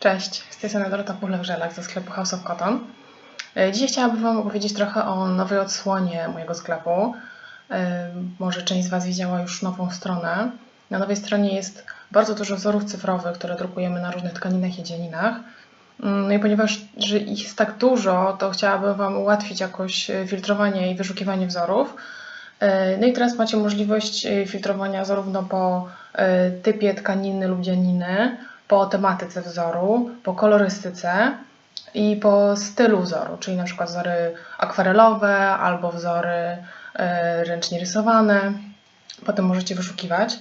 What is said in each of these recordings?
Cześć, z tej strony Dorota Puchlek-Żelak ze sklepu House of Cotton. E, Dzisiaj chciałabym Wam opowiedzieć trochę o nowej odsłonie mojego sklepu. E, Może część z Was widziała już nową stronę. Na nowej stronie jest bardzo dużo wzorów cyfrowych, które drukujemy na różnych tkaninach i dzieninach. Mm, No i ponieważ że ich jest tak dużo, to chciałabym Wam ułatwić jakoś e, filtrowanie i wyszukiwanie wzorów. No i teraz macie możliwość filtrowania zarówno po typie tkaniny lub dzianiny, po tematyce wzoru, po kolorystyce i po stylu wzoru, czyli na przykład wzory akwarelowe albo wzory e, ręcznie rysowane. Potem możecie wyszukiwać.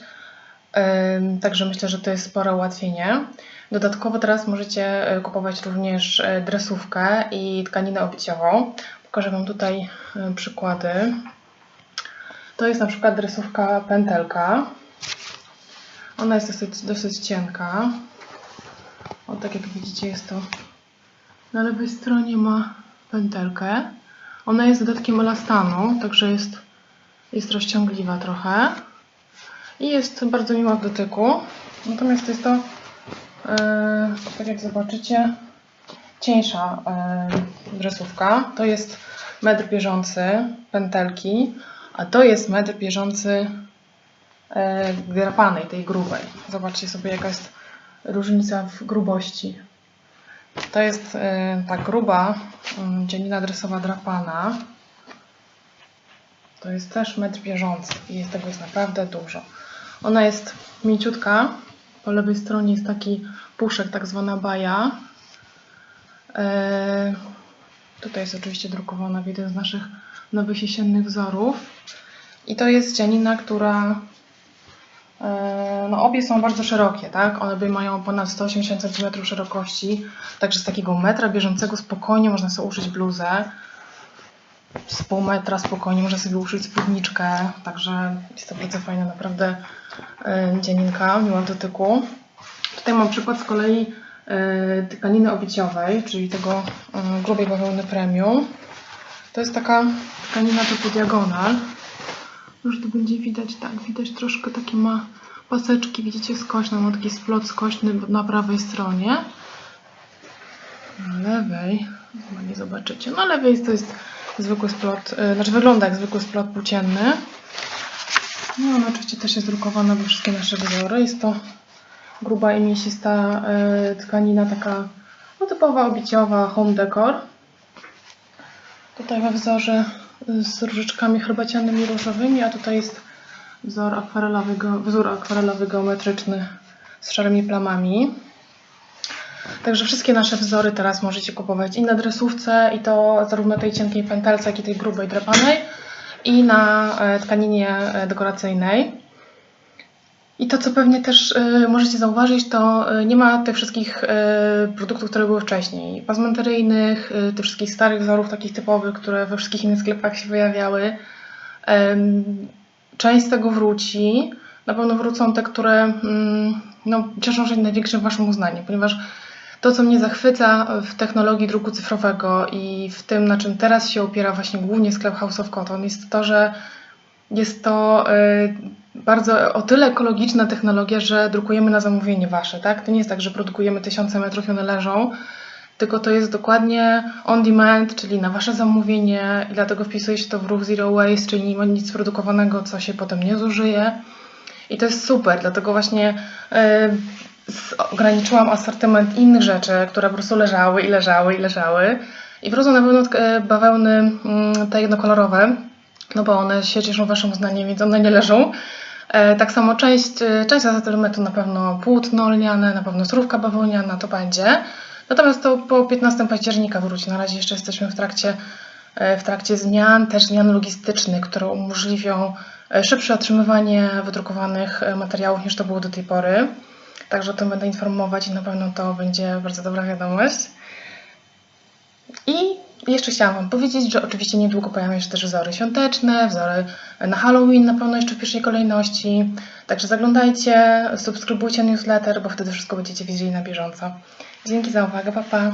Ym, Także myślę, że to jest spore ułatwienie. Dodatkowo teraz możecie e, kupować również e, dresówkę i tkaninę obyciową. Pokażę Wam tutaj e, przykłady. To jest na przykład dresówka pętelka. Ona jest dosyć, dosyć cienka. O, tak jak widzicie jest to na lewej stronie ma pętelkę. Ona jest dodatkiem elastanu, także jest, jest rozciągliwa trochę. I jest bardzo miła w dotyku. Natomiast jest to, e, tak jak zobaczycie, cieńsza e, dresówka. To jest metr bieżący pętelki, a to jest metr bieżący e, drapanej, tej grubej. Zobaczcie sobie jaka jest różnica w grubości. To jest e, ta gruba mm, dzielina dresowa drapana. To jest też metr bieżący i jest, tego jest naprawdę dużo. Ona jest mięciutka. Po lewej stronie jest taki puszek, tak zwana baja. E, tutaj jest oczywiście drukowana w jeden z naszych nowych jesiennych wzorów. I to jest dzianina, która no obie są bardzo szerokie, tak? One mają ponad 180 cm szerokości, także z takiego metra bieżącego spokojnie można sobie uszyć bluzę. Z pół metra spokojnie można sobie uszyć spódniczkę, także jest to bardzo fajna naprawdę e, dzianinka, miła w dotyku. Tutaj mam przykład z kolei e, tkaniny obiciowej, czyli tego e, grubej bawełny premium. To jest taka tkanina typu diagonal. Już tu będzie widać, tak, widać troszkę takie ma paseczki, widzicie, skośne, ma taki splot skośny na prawej stronie. Na lewej, chyba nie zobaczycie, na lewej to jest zwykły splot, y, znaczy wygląda jak zwykły splot płócienny. No oczywiście też jest drukowana we wszystkie nasze wzory. Jest to gruba i mięsista y, tkanina, taka no, typowa obiciowa home decor. Tutaj we wzorze z różyczkami herbacianymi różowymi, a tutaj jest wzór akwarelowy, wzór akwarelowy geometryczny z szarymi plamami. Także wszystkie nasze wzory teraz możecie kupować i na dresówce, i to zarówno tej cienkiej pętelce, jak i tej grubej drapanej, i na e, tkaninie e, dekoracyjnej. I to, co pewnie też e, możecie zauważyć, to e, nie ma tych wszystkich e, produktów, które były wcześniej. Pasmenteryjnych, e, tych wszystkich starych wzorów, takich typowych, które we wszystkich innych sklepach się pojawiały. Em, Część z tego wróci. Na pewno wrócą te, które mm, no, cieszą się największym Waszym uznaniem, ponieważ to, co mnie zachwyca w technologii druku cyfrowego i w tym, na czym teraz się opiera właśnie głównie sklep House of Cotton, jest to, że jest to y, bardzo o tyle ekologiczna technologia, że drukujemy na zamówienie Wasze, tak? To nie jest tak, że produkujemy tysiące metrów i one leżą, tylko to jest dokładnie on demand, czyli na Wasze zamówienie i dlatego wpisuje się to w ruch Zero Waste, czyli nie ma nic produkowanego, co się potem nie zużyje. I to jest super, dlatego właśnie y, z- ograniczyłam asortyment innych rzeczy, które po prostu leżały i leżały i leżały. I wrócą na pewno tk- bawełny mm, te jednokolorowe, no bo one się cieszą Waszym uznaniem, więc one nie leżą. E, Tak samo część, e, część asortymentu na pewno płótno lniane, na pewno surówka bawełniana to będzie. Natomiast to po 15 października wróci. Na razie jeszcze jesteśmy w trakcie, e, w trakcie zmian, też zmian logistycznych, które umożliwią szybsze otrzymywanie wydrukowanych materiałów niż to było do tej pory. Także o tym będę informować i na pewno to będzie bardzo dobra wiadomość. I jeszcze chciałam Wam powiedzieć, że oczywiście niedługo pojawią się też wzory świąteczne, wzory na Halloween na pewno jeszcze w pierwszej kolejności. Także zaglądajcie, subskrybujcie newsletter, bo wtedy wszystko będziecie wiedzieli na bieżąco. Dzięki za uwagę, pa pa!